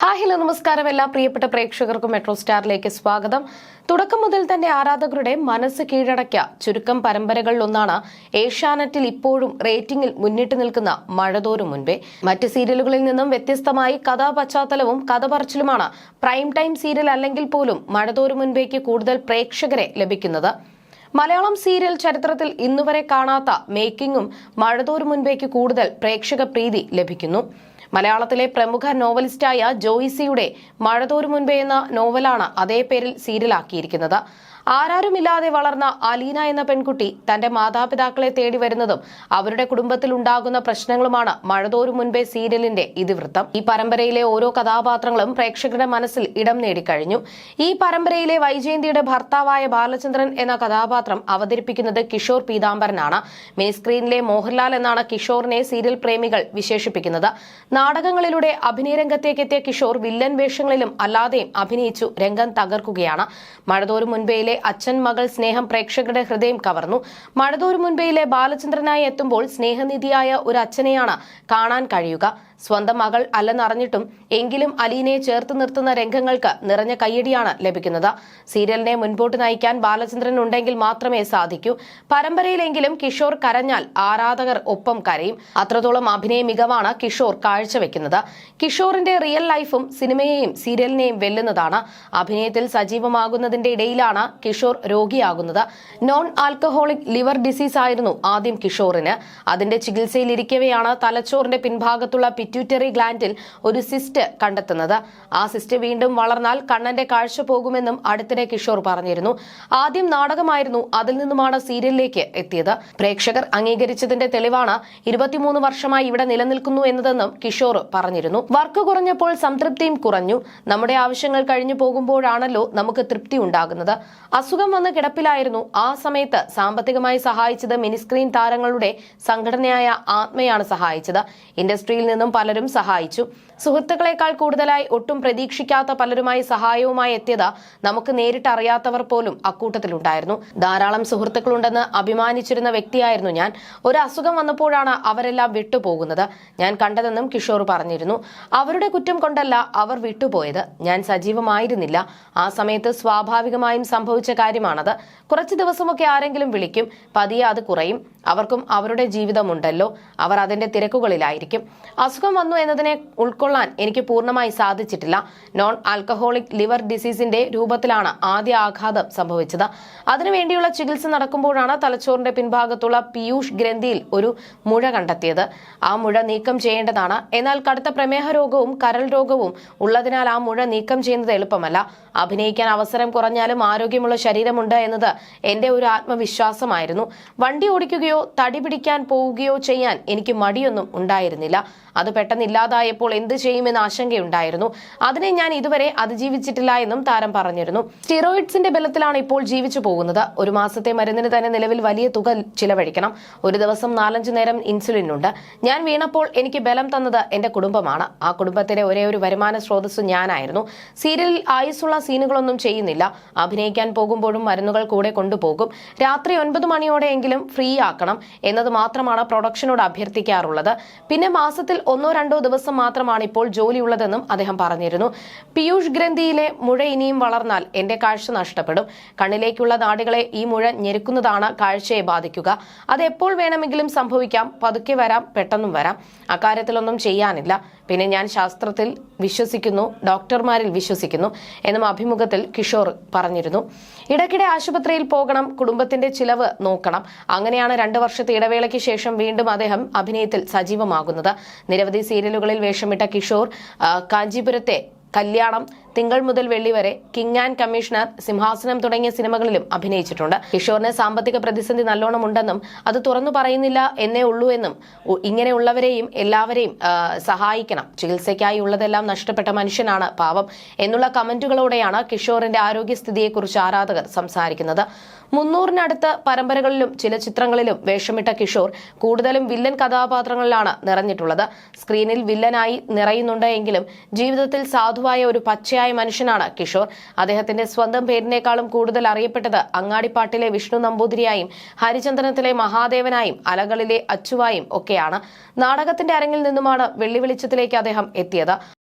Hi hello നമസ്കാരം. എല്ലാ പ്രിയപ്പെട്ട പ്രേക്ഷകർക്കും മെട്രോ സ്റ്റാറിലേക്ക് സ്വാഗതം. തുടക്കം മുതൽ തന്നെ ആരാധകരുടെ മനസ്സ് കീഴടക്കിയ ചുരുക്കം പരമ്പരകളിലൊന്നാണ് ഏഷ്യാനെറ്റിൽ ഇപ്പോഴും റേറ്റിംഗിൽ മുന്നിട്ട് നിൽക്കുന്ന മഴതോരും മുൻപേ. മറ്റ് സീരിയലുകളിൽ നിന്നും വ്യത്യസ്തമായി കഥാപശ്ചാത്തലവും കഥ പറച്ചിലുമാണ് പ്രൈം ടൈം സീരിയൽ അല്ലെങ്കിൽ പോലും മഴതോരും മുൻപേക്ക് കൂടുതൽ പ്രേക്ഷകരെ ലഭിക്കുന്നത്. മലയാളം സീരിയൽ ചരിത്രത്തിൽ ഇന്നുവരെ കാണാത്ത മേക്കിങ്ങും മഴതോരും മുൻപേക്ക് കൂടുതൽ പ്രേക്ഷക പ്രീതി ലഭിക്കുന്നു. മലയാളത്തിലെ പ്രമുഖ നോവലിസ്റ്റായ ജോയിസിയുടെ മഴതോരു മുൻപേ എന്ന നോവലാണ് അതേ പേരിൽ സീരിയലാക്കിയിരിക്കുന്നത്. ആരാരുമില്ലാതെ വളർന്ന അലീന എന്ന പെൺകുട്ടി തന്റെ മാതാപിതാക്കളെ തേടി വരുന്നതും അവരുടെ കുടുംബത്തിൽ ഉണ്ടാകുന്ന പ്രശ്നങ്ങളുമാണ് മഴതോരും മുൻപേ സീരിയലിന്റെ ഇതിവൃത്തം. ഈ പരമ്പരയിലെ ഓരോ കഥാപാത്രങ്ങളും പ്രേക്ഷകരുടെ മനസ്സിൽ ഇടം നേടിക്കഴിഞ്ഞു. ഈ പരമ്പരയിലെ വൈജയന്തിയുടെ ഭർത്താവായ ബാലചന്ദ്രൻ എന്ന കഥാപാത്രം അവതരിപ്പിക്കുന്നത് കിഷോർ പീതാംബരനാണ്. മിനിസ്ക്രീനിലെ മോഹൻലാൽ എന്നാണ് കിഷോറിനെ സീരിയൽ പ്രേമികൾ വിശേഷിപ്പിക്കുന്നത്. നാടകങ്ങളിലൂടെ അഭിനയ രംഗത്തേക്ക് എത്തിയ കിഷോർ വില്ലൻ വേഷങ്ങളിലും അല്ലാതെയും അഭിനയിച്ചു രംഗം തകർക്കുകയാണ്. മഴതോരും മുൻപേയിലെ അച്ഛൻ മകൾ സ്നേഹം പ്രേക്ഷകരുടെ ഹൃദയം കവർന്നു. മഴതൂർ മുൻപയിലെ ബാലചന്ദ്രനായി എത്തുമ്പോൾ സ്നേഹനിധിയായ ഒരു അച്ഛനെയാണ് കാണാൻ കഴിയുക. സ്വന്തം മകൾ അല്ലെന്നറിഞ്ഞിട്ടും എങ്കിലും അലീനയെ ചേർത്ത് നിർത്തുന്ന രംഗങ്ങൾക്ക് നിറഞ്ഞ കയ്യടിയാണ് ലഭിക്കുന്നത്. സീരിയലിനെ മുൻപോട്ട് നയിക്കാൻ ബാലചന്ദ്രൻ ഉണ്ടെങ്കിൽ മാത്രമേ സാധിക്കൂ. പരമ്പരയിലെങ്കിലും കിഷോർ കരഞ്ഞാൽ ആരാധകർ ഒപ്പം കരയും. അത്രത്തോളം അഭിനയ മികവാണ് കിഷോർ കാഴ്ചവെക്കുന്നത്. കിഷോറിന്റെ റിയൽ ലൈഫും സിനിമയെയും സീരിയലിനെയും വെല്ലുന്നതാണ്. അഭിനയത്തിൽ സജീവമാകുന്നതിന്റെ ഇടയിലാണ് കിഷോർ രോഗിയാകുന്നത്. നോൺ ആൽക്കഹോളിക് ലിവർ ഡിസീസ് ആയിരുന്നു ആദ്യം കിഷോറിന്. അതിന്റെ ചികിത്സയിലിരിക്കവെയാണ് തലച്ചോറിന്റെ പിൻഭാഗത്തുള്ള പിറ്റ്യൂട്ടറി ഗ്ലാൻഡിൽ ഒരു സിസ്റ്റ് കണ്ടെത്തുന്നത്. ആ സിസ്റ്റ് വീണ്ടും വളർന്നാൽ കണ്ണന്റെ കാഴ്ച പോകുമെന്നും അടുത്തിടെ കിഷോർ പറഞ്ഞിരുന്നു. ആദ്യം നാടകമായിരുന്നു അതിൽ നിന്നുമാണ് സീരിയലിലേക്ക് എത്തിയത്. പ്രേക്ഷകർ അംഗീകരിച്ചതിന്റെ തെളിവാണ് ഇരുപത്തിമൂന്ന് വർഷമായി ഇവിടെ നിലനിൽക്കുന്നു എന്നതെന്നും കിഷോർ പറഞ്ഞിരുന്നു. വർക്ക് കുറഞ്ഞപ്പോൾ സംതൃപ്തിയും കുറഞ്ഞു. നമ്മുടെ ആവശ്യങ്ങൾ കഴിഞ്ഞു പോകുമ്പോഴാണല്ലോ നമുക്ക് തൃപ്തി ഉണ്ടാകുന്നത്. അസുഖം വന്ന് കിടപ്പിലായിരുന്നു. ആ സമയത്ത് സാമ്പത്തികമായി സഹായിച്ചത് മിനിസ്ക്രീൻ താരങ്ങളുടെ സംഘടനയായ ആത്മയാണ് സഹായിച്ചത്. ഇൻഡസ്ട്രിയിൽ നിന്നും പലരും സഹായിച്ചു. സുഹൃത്തുക്കളെക്കാൾ കൂടുതലായി ഒട്ടും പ്രതീക്ഷിക്കാത്ത പലരുമായി സഹായവുമായി എത്തിയത് നമുക്ക് നേരിട്ട് അറിയാത്തവർ പോലും അക്കൂട്ടത്തിലുണ്ടായിരുന്നു. ധാരാളം സുഹൃത്തുക്കളുണ്ടെന്ന് അഭിമാനിച്ചിരുന്ന വ്യക്തിയായിരുന്നു ഞാൻ. ഒരു അസുഖം വന്നപ്പോഴാണ് അവരെല്ലാം വിട്ടുപോകുന്നത്. ഞാൻ കണ്ടതെന്നും കിഷോർ പറഞ്ഞിരുന്നു. അവരുടെ കുറ്റം കൊണ്ടല്ല അവർ വിട്ടുപോയത്. ഞാൻ സജീവമായിരുന്നില്ല. ആ സമയത്ത് സ്വാഭാവികമായും സംഭവിച്ച കാര്യമാണത്. കുറച്ച് ദിവസമൊക്കെ ആരെങ്കിലും വിളിക്കും. പതിയെ അത് കുറയും. അവർക്കും അവരുടെ ജീവിതമുണ്ടല്ലോ. അവർ അതിന്റെ തിരക്കുകളിലായിരിക്കും. അസുഖം വന്നു എന്നതിനെ ഉൾക്കൊള്ളാൻ എനിക്ക് പൂർണമായി സാധിച്ചിട്ടില്ല. നോൺ ആൽക്കഹോളിക് ലിവർ ഡിസീസിന്റെ രൂപത്തിലാണ് ആദ്യ ആഘാതം സംഭവിച്ചത്. അതിനുവേണ്ടിയുള്ള ചികിത്സ നടക്കുമ്പോഴാണ് തലച്ചോറിന്റെ പിൻഭാഗത്തുള്ള പീയൂഷ് ഗ്രന്ഥിയിൽ ഒരു മുഴ കണ്ടെത്തിയത്. ആ മുഴ നീക്കം ചെയ്യേണ്ടതാണ്. എന്നാൽ കടുത്ത പ്രമേഹ രോഗവും കരൾ രോഗവും ഉള്ളതിനാൽ ആ മുഴ നീക്കം ചെയ്യുന്നത് എളുപ്പമല്ല. അഭിനയിക്കാൻ അവസരം കുറഞ്ഞാലും ആരോഗ്യമുള്ള ശരീരമുണ്ട് എന്നത് എന്റെ ഒരു ആത്മവിശ്വാസമായിരുന്നു. വണ്ടി ഓടിക്കുകയോ തടി പിടിക്കാൻ പോവുകയോ ചെയ്യാൻ എനിക്ക് മടിയൊന്നും ഉണ്ടായിരുന്നില്ല. അത് പെട്ടെന്ന് ഇല്ലാതായപ്പോൾ എന്ത് ചെയ്യുമെന്ന് ആശങ്കയുണ്ടായിരുന്നു. അതിനെ ഞാൻ ഇതുവരെ അതിജീവിച്ചിട്ടില്ല എന്നും താരം പറഞ്ഞിരുന്നു. സ്റ്റിറോയിഡ്സിന്റെ ബലത്തിലാണ് ഇപ്പോൾ ജീവിച്ചു പോകുന്നത്. ഒരു മാസത്തെ മരുന്നിന് തന്നെ നിലവിൽ വലിയ തുക ചിലവഴിക്കണം. ഒരു ദിവസം നാലഞ്ചു നേരം ഇൻസുലിൻ ഉണ്ട് ഞാൻ വീണപ്പോൾ എനിക്ക് ബലം തന്നത് എന്റെ കുടുംബമാണ്. ആ കുടുംബത്തിലെ ഒരേ ഒരു വരുമാന സ്രോതസ് ഞാനായിരുന്നു. സീരിയലിൽ ആയുസ്സുള്ള സീനുകളൊന്നും ചെയ്യുന്നില്ല. അഭിനയിക്കാൻ പോകുമ്പോഴും മരുന്നുകൾ കൂടെ കൊണ്ടുപോകും. രാത്രി ഒൻപത് മണിയോടെയെങ്കിലും ഫ്രീ ആക്കണം എന്നത് മാത്രമാണ് പ്രൊഡക്ഷനോട് അഭ്യർത്ഥിക്കാറുള്ളത്. പിന്നെ മാസത്തിൽ ഒന്നോ രണ്ടോ ദിവസം മാത്രമാണ് ഇപ്പോൾ ജോലിയുള്ളതെന്നും അദ്ദേഹം പറഞ്ഞിരുന്നു. പീയൂഷ് ഗ്രന്ഥിയിലെ മുഴ ഇനിയും വളർന്നാൽ എന്റെ കാഴ്ച നഷ്ടപ്പെടും. കണ്ണിലേക്കുള്ള നാടുകളെ ഈ മുഴ ഞെരുക്കുന്നതാണ് കാഴ്ചയെ ബാധിക്കുക. അത് എപ്പോൾ വേണമെങ്കിലും സംഭവിക്കാം. പതുക്കെ വരാം. പെട്ടെന്നും വരാം. അക്കാര്യത്തിലൊന്നും ചെയ്യാനില്ല. പിന്നെ ഞാൻ ശാസ്ത്രത്തിൽ വിശ്വസിക്കുന്നു. ഡോക്ടർമാരിൽ വിശ്വസിക്കുന്നു എന്നും അഭിമുഖത്തിൽ കിഷോർ പറഞ്ഞിരുന്നു. ഇടയ്ക്കിടെ ആശുപത്രിയിൽ പോകണം. കുടുംബത്തിന്റെ ചിലവ് നോക്കണം. അങ്ങനെയാണ് രണ്ടു വർഷത്തെ ഇടവേളയ്ക്ക് ശേഷം വീണ്ടും അദ്ദേഹം അഭിനയത്തിൽ സജീവമാകുന്നത്. നിരവധി സീരിയലുകളിൽ വേഷമിട്ട കിഷോർ കാഞ്ചീപുരത്തെ കല്യാണം തിങ്കൾ മുതൽ വെള്ളി വരെ കിങ് ആൻഡ് കമ്മീഷണർ സിംഹാസനം തുടങ്ങിയ സിനിമകളിലും അഭിനയിച്ചിട്ടുണ്ട്. കിഷോറിന് സാമ്പത്തിക പ്രതിസന്ധി നല്ലോണം ഉണ്ടെന്നും അത് തുറന്നു പറയുന്നില്ല എന്നേ ഉള്ളൂ എന്നും ഇങ്ങനെയുള്ളവരെയും എല്ലാവരെയും സഹായിക്കണം. ചികിത്സയ്ക്കായി ഉള്ളതെല്ലാം നഷ്ടപ്പെട്ട മനുഷ്യനാണ് പാവം എന്നുള്ള കമന്റുകളോടെയാണ് കിഷോറിന്റെ ആരോഗ്യസ്ഥിതിയെക്കുറിച്ച് ആരാധകർ സംസാരിക്കുന്നത്. മുന്നൂറിനടുത്ത് പരമ്പരകളിലും ചില ചിത്രങ്ങളിലും വേഷമിട്ട കിഷോർ കൂടുതലും വില്ലൻ കഥാപാത്രങ്ങളിലാണ് നിറഞ്ഞിട്ടുള്ളത്. സ്ക്രീനിൽ വില്ലനായി നിറയുന്നുണ്ട് എങ്കിലും ജീവിതത്തിൽ സാധുവായ ഒരു പച്ചയായ മനുഷ്യനാണ് കിഷോർ. അദ്ദേഹത്തിന്റെ സ്വന്തം പേരിനേക്കാളും കൂടുതൽ അറിയപ്പെട്ടത് അങ്ങാടിപ്പാട്ടിലെ വിഷ്ണു നമ്പൂതിരിയായും ഹരിചന്ദനത്തിലെ മഹാദേവനായും അലകളിലെ അച്ചുവായും ഒക്കെയാണ്. നാടകത്തിന്റെ അരങ്ങിൽ നിന്നുമാണ് വെള്ളി വെളിച്ചത്തിലേക്ക് അദ്ദേഹം എത്തിയത്.